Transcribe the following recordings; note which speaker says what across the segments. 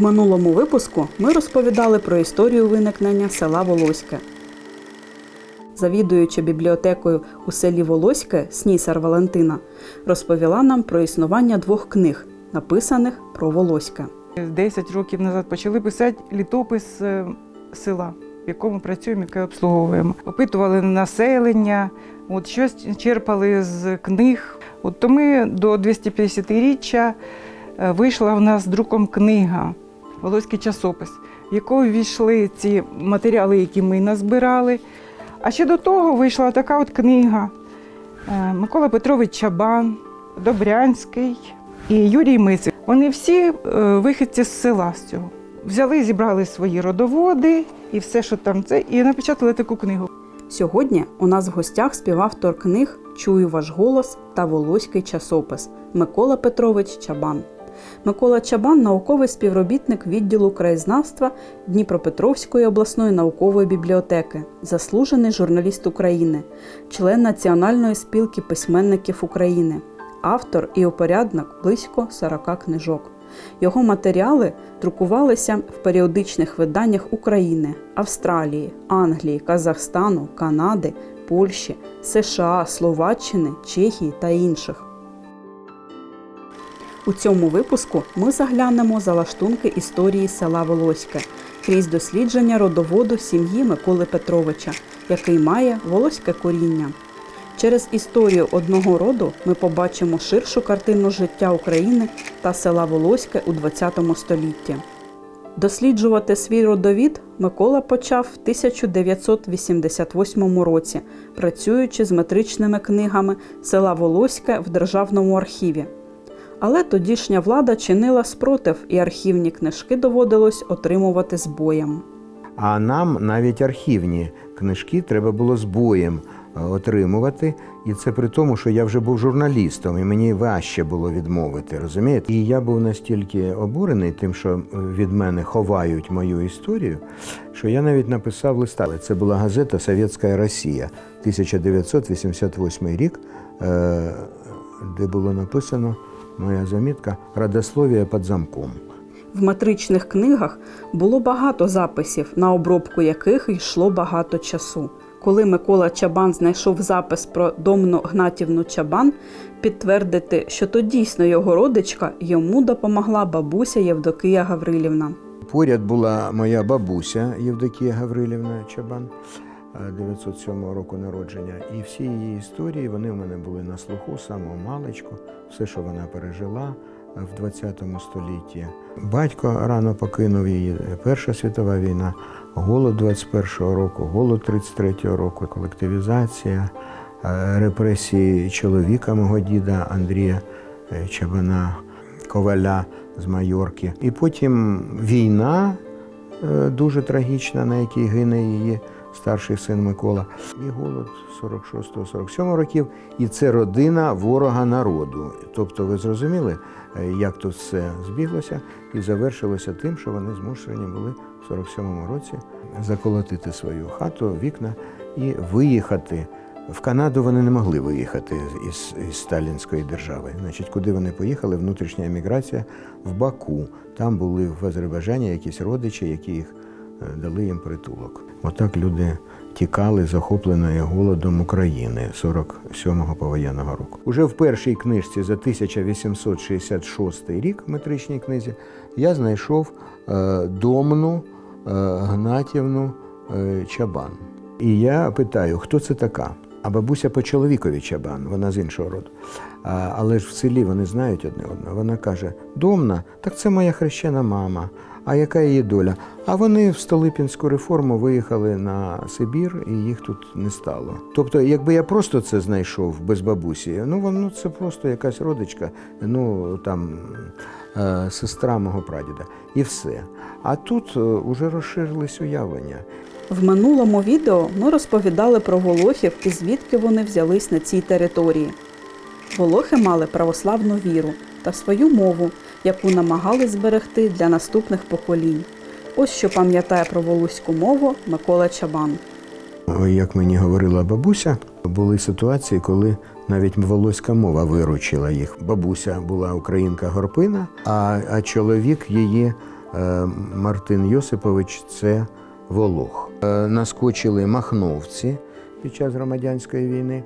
Speaker 1: Минулому випуску ми розповідали про історію виникнення села Волоське. Завідуюча бібліотекою у селі Волоське Снісар Валентина розповіла нам про існування двох книг, написаних про Волоське.
Speaker 2: 10 років назад почали писати літопис е, села, в якому працюємо, яке обслуговуємо. Опитували населення, от щось черпали з книг. От то ми до 250-річчя е, вийшла в нас друком книга Волоський часопис, в яку ввійшли ці матеріали, які ми назбирали. А ще до того вийшла така от книга е, Микола Петрович Чабан, Добрянський і Юрій Мицик. Вони всі е, вихідці з села з цього. Взяли, зібрали свої родоводи і все, що там це, і напечатали таку книгу.
Speaker 1: Сьогодні у нас в гостях співавтор книг Чую ваш голос та Волоський часопис Микола Петрович Чабан. Микола Чабан науковий співробітник відділу краєзнавства Дніпропетровської обласної наукової бібліотеки, заслужений журналіст України, член Національної спілки письменників України, автор і опорядник близько 40 книжок. Його матеріали друкувалися в періодичних виданнях України, Австралії, Англії, Казахстану, Канади, Польщі, США, Словаччини, Чехії та інших. У цьому випуску ми заглянемо за лаштунки історії села Волоське крізь дослідження родоводу сім'ї Миколи Петровича, який має волоське коріння. Через історію одного роду ми побачимо ширшу картину життя України та села Волоське у ХХ столітті. Досліджувати свій родовід Микола почав в 1988 році, працюючи з метричними книгами села Волоське в Державному архіві. Але тодішня влада чинила спротив, і архівні книжки доводилось отримувати з боєм.
Speaker 3: А нам навіть архівні книжки треба було з боєм е, отримувати. І це при тому, що я вже був журналістом, і мені важче було відмовити, розумієте? І я був настільки обурений тим, що е, від мене ховають мою історію, що я навіть написав листа. Це була газета Совєтська Росія, 1988 рік, е, де було написано моя замітка Радословія під замком.
Speaker 1: В метричних книгах було багато записів, на обробку яких йшло багато часу. Коли Микола Чабан знайшов запис про Домну Гнатівну Чабан, підтвердити, що то дійсно його родичка, йому допомогла бабуся Євдокія Гаврилівна.
Speaker 3: Поряд була моя бабуся Євдокія Гаврилівна Чабан, 907 року народження. І всі її історії вони в мене були на слуху, самого маличку, все, що вона пережила е, в 20 столітті. Батько рано покинув її, Перша світова війна, голод 21-го року, голод 33-го року, колективізація, е, репресії чоловіка мого діда Андрія е, Чабана, Коваля з Майорки. І потім війна е, дуже трагічна, на якій гине її старший син Микола. І голод 46-47 років. І це родина ворога народу. Тобто, ви зрозуміли, е, як тут все збіглося, і завершилося тим, що вони змушені були в 47-му році заколотити свою хату, вікна і виїхати. В Канаду вони не могли виїхати із, із Сталінської держави. Значить, куди вони поїхали? Внутрішня еміграція в Баку. Там були в Азербайджані якісь родичі, які їх е, дали їм притулок. Отак люди тікали захопленої голодом України 47-го повоєнного року. Уже в першій книжці за 1866 рік, в метричній книзі, я знайшов е, домну е, Гнатівну е, Чабан. І я питаю, хто це така? А бабуся по чоловікові чабан, вона з іншого роду. А, але ж в селі вони знають одне одного. Вона каже: Домна, так це моя хрещена мама. А яка її доля? А вони в Столипінську реформу виїхали на Сибір і їх тут не стало. Тобто, якби я просто це знайшов без бабусі, ну воно це просто якась родичка, ну там е, сестра мого прадіда, і все. А тут е, уже розширились уявлення.
Speaker 1: В минулому відео ми розповідали про волохів і звідки вони взялись на цій території. Волохи мали православну віру та свою мову, яку намагались зберегти для наступних поколінь. Ось що пам'ятає про волоську мову Микола Чабан.
Speaker 3: Як мені говорила бабуся, були ситуації, коли навіть волоська мова виручила їх. Бабуся була українка горпина, а, а чоловік її Е, Мартин Йосипович це Волох. Е, Наскочили махновці під час громадянської війни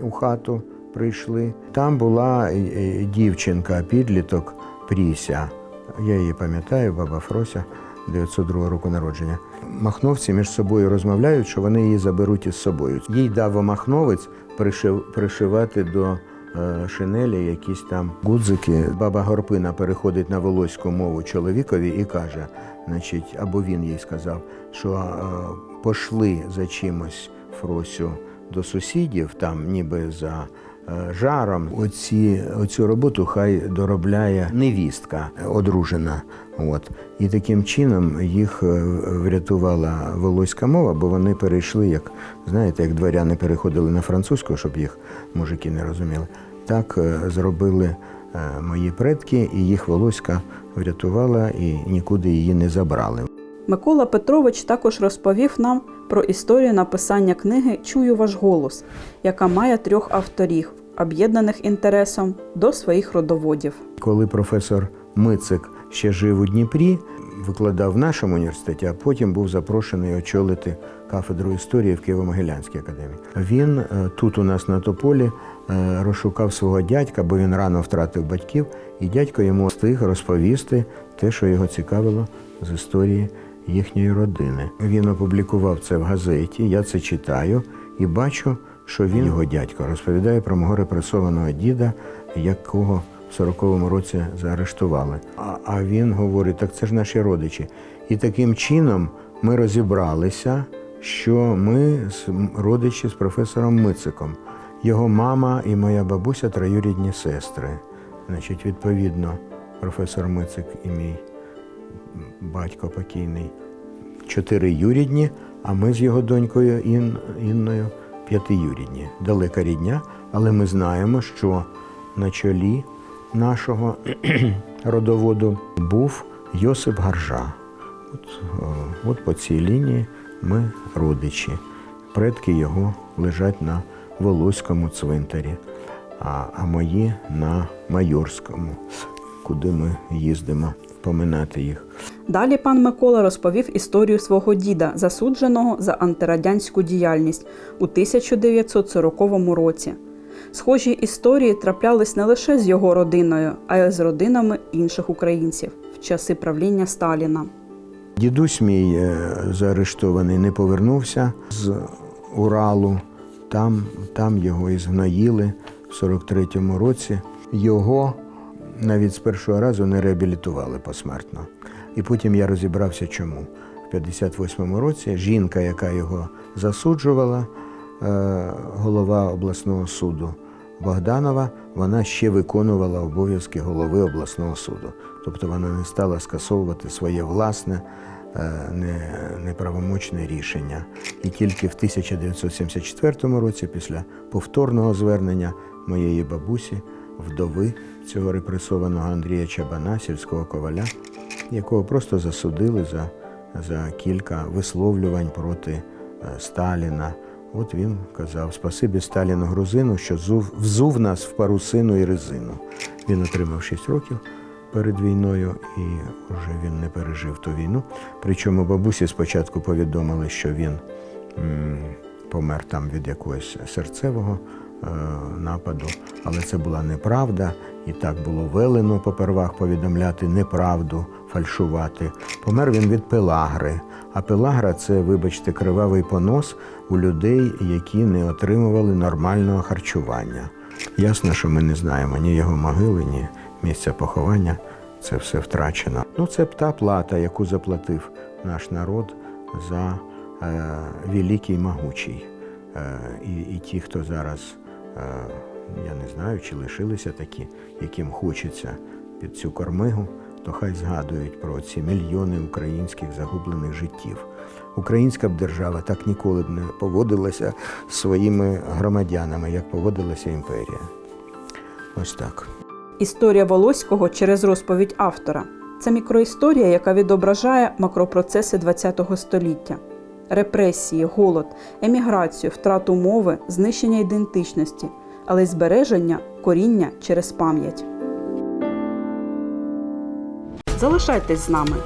Speaker 3: у хату прийшли. Там була е, е, дівчинка, підліток Пріся. Я її пам'ятаю, баба Фрося, 902 року народження. Махновці між собою розмовляють, що вони її заберуть із собою. Їй дав махновець пришив, пришивати до шинелі якісь там гудзики. Баба Горпина переходить на волоську мову чоловікові і каже, значить, або він їй сказав, що е, пошли за чимось Фросю до сусідів, там ніби за е, жаром. Оці, оцю роботу хай доробляє невістка одружена. От. І таким чином їх е, врятувала волоська мова, бо вони перейшли, як знаєте, як дворяни переходили на французьку, щоб їх мужики не розуміли. Так е, зробили е, мої предки, і їх волоська врятувала і нікуди її не забрали.
Speaker 1: Микола Петрович також розповів нам про історію написання книги Чую ваш голос, яка має трьох авторів, об'єднаних інтересом до своїх родоводів.
Speaker 3: Коли професор Мицик ще жив у Дніпрі, викладав в нашому університеті, а потім був запрошений очолити кафедру історії в Києво-Могилянській академії. Він е, тут у нас на Тополі е, розшукав свого дядька, бо він рано втратив батьків, і дядько йому встиг розповісти те, що його цікавило з історії їхньої родини. Він опублікував це в газеті, я це читаю і бачу, що він, його дядько, розповідає про мого репресованого діда, якого в 40-му році заарештували. А, а він говорить: так це ж наші родичі. І таким чином ми розібралися, що ми родичі з професором Мициком. Його мама і моя бабуся троюрідні сестри. Значить, відповідно, професор Мицик і мій батько покійний чотири юрідні, а ми з його донькою Ін, Інною п'ятиюрідні. Далека рідня, але ми знаємо, що на чолі нашого родоводу був Йосип Гаржа. От, от по цій лінії ми родичі. Предки його лежать на Волоському цвинтарі, а, а мої на Майорському, куди ми їздимо поминати їх.
Speaker 1: Далі пан Микола розповів історію свого діда, засудженого за антирадянську діяльність у 1940 році. Схожі історії траплялись не лише з його родиною, а й з родинами інших українців в часи правління Сталіна.
Speaker 3: Дідусь мій е, заарештований не повернувся з Уралу. Там, там його і згноїли в 43-му році. Його навіть з першого разу не реабілітували посмертно. І потім я розібрався, чому. В 58-му році жінка, яка його засуджувала, е, голова обласного суду Богданова, вона ще виконувала обов'язки голови обласного суду. Тобто вона не стала скасовувати своє власне е, неправомочне рішення. І тільки в 1974 році, після повторного звернення моєї бабусі, вдови цього репресованого Андрія Чабана, сільського коваля, якого просто засудили за, за кілька висловлювань проти е, Сталіна. От він казав: спасибі Сталіну грузину, що зув, взув нас в парусину і резину. Він отримав 6 років перед війною, і вже він не пережив ту війну. Причому бабусі спочатку повідомили, що він м, помер там від якогось серцевого нападу, але це була неправда, і так було велено попервах повідомляти неправду, фальшувати. Помер він від пелагри. А пелагра це, вибачте, кривавий понос у людей, які не отримували нормального харчування. Ясно, що ми не знаємо ні його могили, ні місця поховання. Це все втрачено. Ну, це та плата, яку заплатив наш народ за е, великий могучий. Е, і, і ті, хто зараз, е, я не знаю, чи лишилися такі, яким хочеться під цю кормигу, то хай згадують про ці мільйони українських загублених життів. Українська б держава так ніколи б не поводилася з своїми громадянами, як поводилася імперія. Ось так.
Speaker 1: Історія Волоського через розповідь автора. Це мікроісторія, яка відображає макропроцеси ХХ століття. Репресії, голод, еміграцію, втрату мови, знищення ідентичності, але й збереження коріння через пам'ять. Залишайтесь з нами.